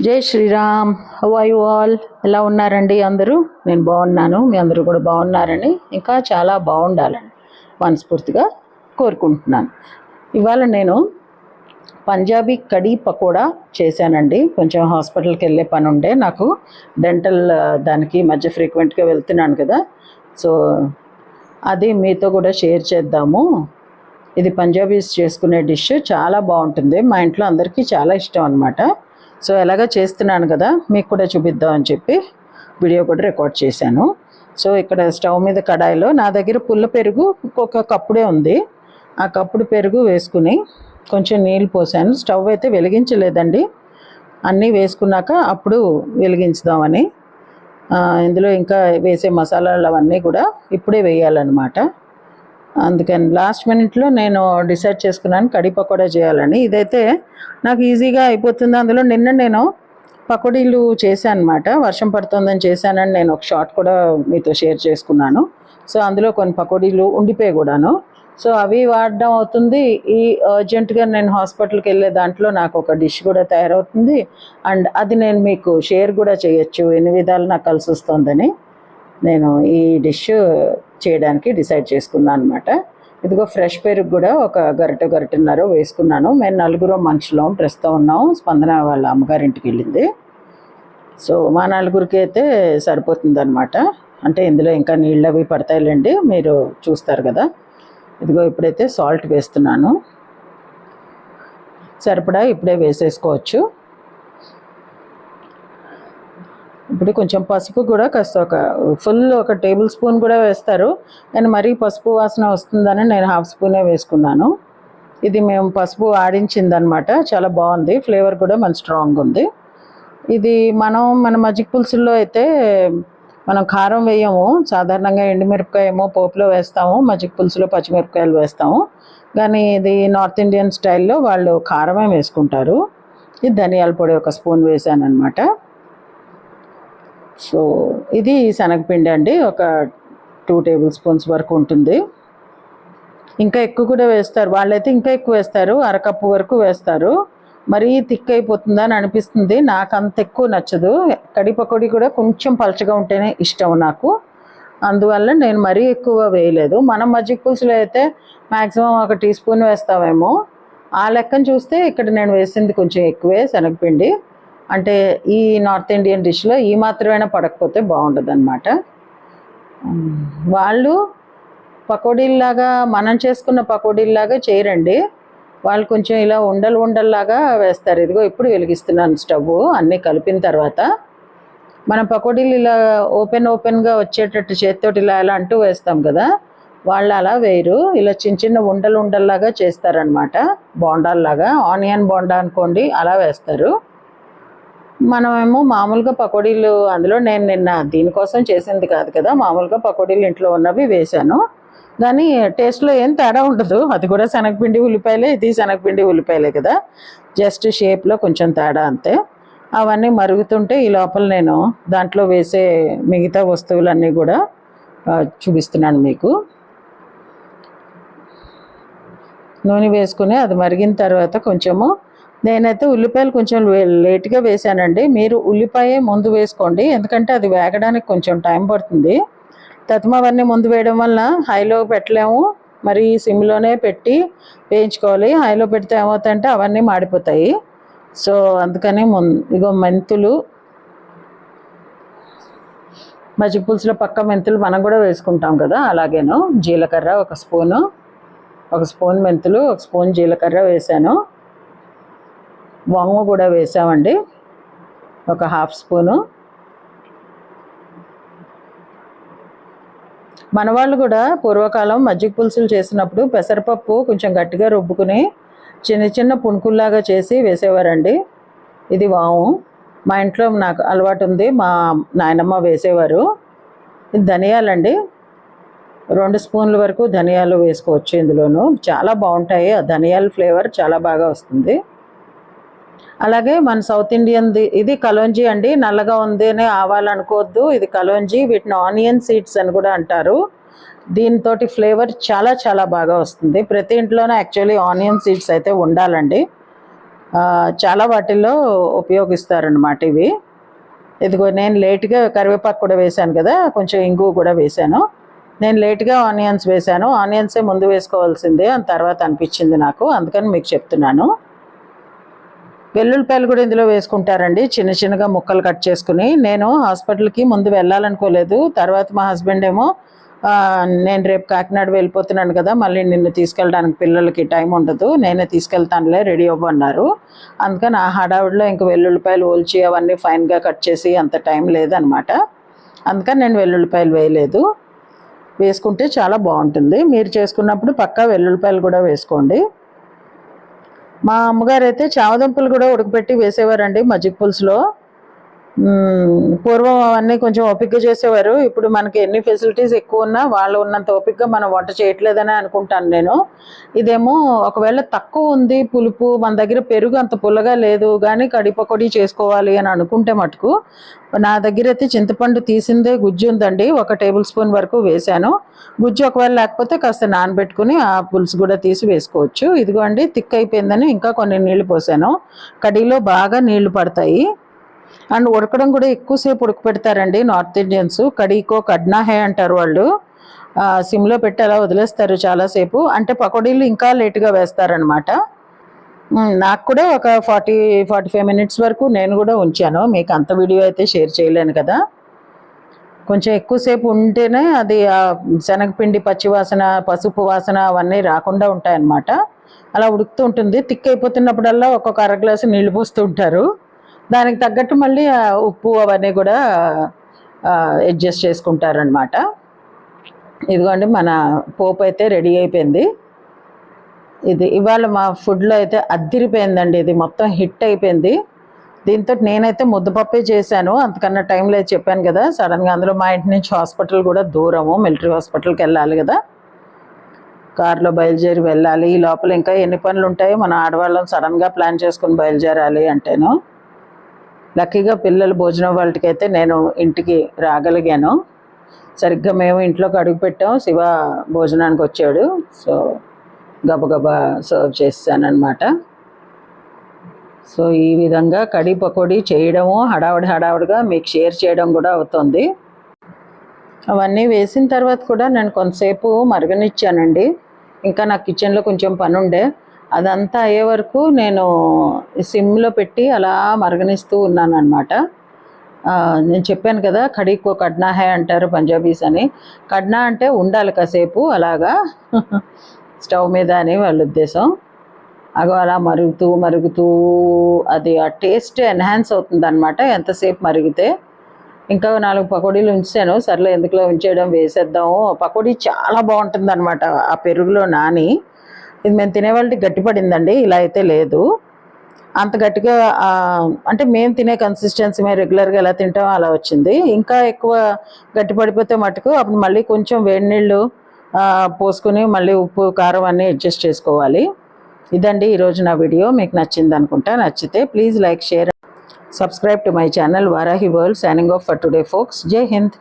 జై Sriram how you all ఎలా ఉన్నారండి అందరూ? నేను బాగున్నాను మీ అందరూ కూడా బాగున్నారని ఇంకా చాలా బాగుండాలని మనస్ఫూర్తిగా కోరుకుంటున్నాను. ఇవాళ నేను పంజాబీ కడీ పకోడా చేశానండి. కొంచెం హాస్పిటల్కి వెళ్ళే పని ఉండే. నాకు డెంటల్ దానికి మధ్య ఫ్రీక్వెంట్గా వెళ్తున్నాను కదా. సో అది మీతో కూడా షేర్ చేద్దాము. ఇది పంజాబీస్ చేసుకునే డిష్. చాలా బాగుంటుంది. మా ఇంట్లో అందరికీ చాలా ఇష్టం అనమాట సో ఎలాగ చేస్తున్నాను కదా మీకు కూడా చూపిద్దాం అని చెప్పి వీడియో కూడా రికార్డ్ చేశాను. సో ఇక్కడ స్టవ్ మీద కడాయిలో నా దగ్గర పుల్ల పెరుగు ఒక కప్పుడే ఉంది. ఆ కప్పుడు పెరుగు వేసుకుని కొంచెం నీళ్ళు పోసాను. స్టవ్ అయితే వెలిగించలేదండి. అన్నీ వేసుకున్నాక అప్పుడు వెలిగించుదామని. ఇందులో ఇంకా వేసే మసాలాలు అవన్నీ కూడా ఇప్పుడే వేయాలన్నమాట. అందుకని లాస్ట్ మినిట్లో నేను డిసైడ్ చేసుకున్నాను కడి పకోడా చేయాలని. ఇదైతే నాకు ఈజీగా అయిపోతుంది. అందులో నిన్న నేను పకోడీలు చేశాను అనమాట వర్షం పడుతుందని చేశానని నేను ఒక షార్ట్ కూడా మీతో షేర్ చేసుకున్నాను. సో అందులో కొన్ని పకోడీలు ఉండిపోయి కూడాను. సో అవి వాడడం అవుతుంది. ఈ అర్జెంటుగా నేను హాస్పిటల్కి వెళ్ళే దాంట్లో నాకు ఒక డిష్ కూడా తయారవుతుంది. అండ్ అది నేను మీకు షేర్ కూడా చేయొచ్చు. ఎన్ని విధాలు నాకు కలిసి వస్తుందని నేను ఈ డిష్ చేయడానికి డిసైడ్ చేసుకున్నాను అనమాట ఇదిగో ఫ్రెష్ పెరుగు కూడా ఒక గరిటె గరిటెన్నర వేసుకున్నాను. మేము నలుగురు మనుషులం ప్రస్తుతం ఉన్నాం. స్పందన వాళ్ళ అమ్మగారింటికి వెళ్ళింది. సో మా నలుగురికి అయితే సరిపోతుంది అనమాట అంటే ఇందులో ఇంకా నీళ్ళు అవి పడతాయిలేండి మీరు చూస్తారు కదా. ఇదిగో ఇప్పుడైతే సాల్ట్ వేస్తున్నాను. సరిపడా ఇప్పుడే వేసేసుకోవచ్చు. ఇప్పుడు కొంచెం పసుపు కూడా కాస్త ఒక ఫుల్ ఒక టేబుల్ స్పూన్ కూడా వేస్తారు. నేను మరీ పసుపు వాసన వస్తుందని నేను హాఫ్ స్పూనే వేసుకున్నాను. ఇది మేము పసుపు ఆడించిందనమాట చాలా బాగుంది. ఫ్లేవర్ కూడా మన స్ట్రాంగ్ ఉంది. ఇది మనం మన మజ్జిగ పులుసుల్లో అయితే మనం కారం వేయము. సాధారణంగా ఎండుమిరపకాయ ఏమో పోపులో వేస్తాము. మజ్జిగ పులుసులో పచ్చిమిరపకాయలు వేస్తాము. కానీ ఇది నార్త్ ఇండియన్ స్టైల్లో వాళ్ళు కారమే వేసుకుంటారు. ఇది ధనియాల పొడి ఒక స్పూన్ వేసాను అనమాట సో ఇది శనగపిండి అండి ఒక టూ టేబుల్ స్పూన్స్ వరకు ఉంటుంది. ఇంకా ఎక్కువ కూడా వేస్తారు వాళ్ళైతే ఇంకా ఎక్కువ వేస్తారు అరకప్పు వరకు వేస్తారు. మరీ థిక్ అయిపోతుందా అని అనిపిస్తుంది నాకు అంత ఎక్కువ నచ్చదు. కడి పకోడీ కూడా కొంచెం పలచగా ఉంటేనే ఇష్టం నాకు. అందువల్ల నేను మరీ ఎక్కువ వేయలేదు. మనం మజ్జిగ పులుసులో అయితే మ్యాక్సిమం ఒక టీ స్పూన్ వేస్తామేమో. ఆ లెక్కను చూస్తే ఇక్కడ నేను వేసింది కొంచెం ఎక్కువే శనగపిండి. అంటే ఈ నార్త్ ఇండియన్ డిష్లో ఈ మాత్రమైనా పడకపోతే బాగుండదు అనమాట వాళ్ళు పకోడీల్లాగా మనం చేసుకున్న పకోడీల్లాగా చేయరండి. వాళ్ళు కొంచెం ఇలా ఉండలు ఉండల్లాగా వేస్తారు. ఇదిగో ఇప్పుడు వెలిగిస్తున్నాను స్టవ్ అన్నీ కలిపిన తర్వాత. మనం పకోడీలు ఇలా ఓపెన్ ఓపెన్గా వచ్చేటట్టు చేతితోటి ఇలా ఇలా అంటూ వేస్తాం కదా. వాళ్ళు అలా వేయరు. ఇలా చిన్న చిన్న ఉండలు ఉండల్లాగా చేస్తారనమాట బోండాల్లాగా. ఆనియన్ బోండా అనుకోండి అలా వేస్తారు. మనమేమో మామూలుగా పకోడీలు అందులో నేను నిన్న దీనికోసం చేసింది కాదు కదా మామూలుగా పకోడీలు ఇంట్లో ఉన్నవి వేశాను. కానీ టేస్ట్లో ఏం తేడా ఉండదు. అది కూడా శనగపిండి ఉల్లిపాయలే ఇది శనగపిండి ఉల్లిపాయలే కదా. జస్ట్ షేప్లో కొంచెం తేడా అంతే. అవన్నీ మరుగుతుంటే ఈ లోపల నేను దాంట్లో వేసే మిగతా వస్తువులన్నీ కూడా చూపిస్తున్నాను మీకు. నూనె వేసుకుని అది మరిగిన తర్వాత కొంచెము నేనైతే ఉల్లిపాయలు కొంచెం లేట్గా వేసానండి మీరు ఉల్లిపాయ ముందు వేసుకోండి. ఎందుకంటే అది వేగడానికి కొంచెం టైం పడుతుంది. తత్మ అవన్నీ ముందు వేయడం వల్ల హైలో పెట్టలేము. మరి సిమ్లోనే పెట్టి వేయించుకోవాలి. హైలో పెడితే ఏమవుతాయంటే అవన్నీ మాడిపోతాయి. సో అందుకని ఇగో మెంతులు. మజ్జిగ పులుసులో పక్క మెంతులు మనం కూడా వేసుకుంటాం కదా అలాగేను. జీలకర్ర ఒక స్పూను. ఒక స్పూన్ మెంతులు ఒక స్పూన్ జీలకర్ర వేసాను వాము కూడా వేసామండి. ఒక హాఫ్ స్పూను. మన వాళ్ళు కూడా పూర్వకాలం మజ్జిగ పులుసులు చేసినప్పుడు పెసరపప్పు కొంచెం గట్టిగా రుబ్బుకుని చిన్న చిన్న పుణుకుల్లాగా చేసి వేసేవారండి. ఇది వాము. మా ఇంట్లో నాకు అలవాటు ఉంది. మా నాయనమ్మ వేసేవారు. ఇది ధనియాలండి. రెండు స్పూన్ల వరకు ధనియాలు వేసుకోవచ్చు ఇందులోను. చాలా బాగుంటాయి. ఆ ధనియాల ఫ్లేవర్ చాలా బాగా వస్తుంది. అలాగే మన సౌత్ ఇండియన్ది ఇది కలోంజీ అండి. నల్లగా ఉంది అని ఆవాలనుకోవద్దు. ఇది కలోంజీ వీటిని ఆనియన్ సీడ్స్ అని కూడా అంటారు. దీంతో ఫ్లేవర్ చాలా చాలా బాగా వస్తుంది. ప్రతి ఇంట్లోనే యాక్చువల్లీ ఆనియన్ సీడ్స్ అయితే ఉండాలండి. చాలా వాటిల్లో ఉపయోగిస్తారనమాట ఇవి. ఇదిగో నేను లేట్గా కరివేపాకు కూడా వేశాను కదా. కొంచెం ఇంగు కూడా వేశాను. నేను లేట్గా ఆనియన్స్ వేశాను. ఆనియన్సే ముందు వేసుకోవాల్సిందే అని తర్వాత అనిపించింది నాకు. అందుకని మీకు చెప్తున్నాను. వెల్లుల్లిపాయలు కూడా ఇందులో వేసుకుంటారండి. చిన్న చిన్నగా ముక్కలు కట్ చేసుకుని నేను హాస్పిటల్కి ముందు వెళ్ళాలనుకోలేదు. తర్వాత మా హస్బెండ్ ఏమో నేను రేపు కాకినాడ వెళ్ళిపోతున్నాను కదా మళ్ళీ నిన్ను తీసుకెళ్ళడానికి పిల్లలకి టైం ఉండదు నేనే తీసుకెళ్తానులే రెడీ అవ్వన్నారు అందుకని ఆ హడావిడిలో ఇంక వెల్లుల్లిపాయలు ఓల్చి అవన్నీ ఫైన్గా కట్ చేసి అంత టైం లేదనమాట. అందుకని నేను వెల్లుల్లిపాయలు వేయలేదు. వేసుకుంటే చాలా బాగుంటుంది. మీరు చేసుకున్నప్పుడు పక్కా వెల్లుల్లిపాయలు కూడా వేసుకోండి. మా అమ్మగారు అయితే చామదుంపలు కూడా ఉడకబెట్టి వేసేవారండి మజ్జిగ పులుసులో. పూర్వం అవన్నీ కొంచెం ఓపికగా చేసేవారు. ఇప్పుడు మనకి ఎన్ని ఫెసిలిటీస్ ఎక్కువ ఉన్నా వాళ్ళు ఉన్నంత ఓపికగా మనం వంట చేయట్లేదని అనుకుంటాను నేను. ఇదేమో ఒకవేళ తక్కువ ఉంది పులుపు మన దగ్గర పెరుగు అంత పుల్లగా లేదు కానీ కడిపకొడి చేసుకోవాలి అని అనుకుంటే మటుకు నా దగ్గర అయితే చింతపండు తీసిందే గుజ్జు ఉందండి. ఒక టేబుల్ స్పూన్ వరకు వేశాను. గుజ్జు ఒకవేళ లేకపోతే కాస్త నానబెట్టుకుని ఆ పులుసు కూడా తీసి వేసుకోవచ్చు. ఇదిగో అండి థిక్ అయిపోయిందని ఇంకా కొన్ని నీళ్ళు పోసాను. కడిలో బాగా నీళ్ళు పడతాయి. అండ్ ఉడకడం కూడా ఎక్కువసేపు ఉడకపెడతారండి నార్త్ ఇండియన్స్. కడీకో కడ్నాహే అంటారు వాళ్ళు. సిమ్లో పెట్టి అలా వదిలేస్తారు చాలాసేపు అంటే పకోడీలు ఇంకా లేటుగా వేస్తారనమాట నాకు కూడా ఒక ఫార్టీ ఫార్టీ ఫైవ్ మినిట్స్ వరకు నేను కూడా ఉంచాను. మీకు అంత వీడియో అయితే షేర్ చేయలేను కదా. కొంచెం ఎక్కువసేపు ఉంటేనే అది ఆ శనగపిండి పచ్చి వాసన పసుపు వాసన అవన్నీ రాకుండా ఉంటాయన్నమాట. అలా ఉడుకుతూ ఉంటుంది. తిక్ అయిపోతున్నప్పుడల్లా ఒక్కొక్క అర గ్లాసు నీళ్ళు పోస్తూ ఉంటారు. దానికి తగ్గట్టు మళ్ళీ ఉప్పు అవన్నీ కూడా అడ్జస్ట్ చేసుకుంటారనమాట ఇదిగోండి మన పోపు అయితే రెడీ అయిపోయింది. ఇది ఇవాళ మా ఫుడ్లో అయితే అద్దిరిపోయిందండి. ఇది మొత్తం హిట్ అయిపోయింది. దీంతో నేనైతే ముద్దపప్పే చేశాను. అంతకన్నా టైం లేదు చెప్పాను కదా. సడన్గా అందులో మా ఇంటి నుంచి హాస్పిటల్ కూడా దూరము. మిలిటరీ హాస్పిటల్కి వెళ్ళాలి కదా. కారులో బయలుదేరి వెళ్ళాలి. ఈ లోపల ఇంకా ఎన్ని పనులు ఉంటాయో మన ఆడవాళ్ళం సడన్గా ప్లాన్ చేసుకుని బయలుదేరాలి అంటేను. లక్కీగా పిల్లలు భోజనం వాళ్ళకైతే నేను ఇంటికి రాగలిగాను. సరిగ్గా మేము ఇంట్లోకి అడుగుపెట్టాం శివ భోజనానికి వచ్చాడు. సో గబగబా సర్వ్ చేస్తానన్నమాట. సో ఈ విధంగా కడి పకోడీ చేయడము హడావుడి హడావుడిగా మీకు షేర్ చేయడం కూడా అవుతుంది. అవన్నీ వేసిన తర్వాత కూడా నేను కొంతసేపు మరగనిచ్చానండి. ఇంకా నా కిచెన్లో కొంచెం పని ఉండే అదంతా అయ్యే వరకు నేను సిమ్లో పెట్టి అలా మరగనిస్తూ ఉన్నాను అనమాట నేను చెప్పాను కదా కడీకో కడ్నా హే అంటారు పంజాబీస్ అని. కడ్నా అంటే ఉండాలి కాసేపు అలాగా. స్టవ్ మీద అని వాళ్ళ ఉద్దేశం. అగో అలా మరుగుతూ మరుగుతూ అది ఆ టేస్ట్ ఎన్హాన్స్ అవుతుంది అనమాట ఎంతసేపు మరిగితే. ఇంకా నాలుగు పకోడీలు ఉంచాను. సర్లే ఎందుకులో ఉంచేయడం వేసేద్దాము. పకోడీ చాలా బాగుంటుంది అనమాట ఆ పెరుగులో నాని. ఇది మేము తినేవాళ్ళకి గట్టిపడిందండి ఇలా అయితే లేదు. అంత గట్టిగా అంటే మేము తినే కన్సిస్టెన్సీ మేము రెగ్యులర్గా ఎలా తింటామో అలా వచ్చింది. ఇంకా ఎక్కువ గట్టి పడిపోతే మటుకు అప్పుడు మళ్ళీ కొంచెం వేడి నీళ్ళు పోసుకుని మళ్ళీ ఉప్పు కారం అన్నీ అడ్జస్ట్ చేసుకోవాలి. ఇదండి ఈరోజు నా వీడియో. మీకు నచ్చింది అనుకుంటా నచ్చితే please like share subscribe to my channel Varahi world signing off for today folks Jai Hind.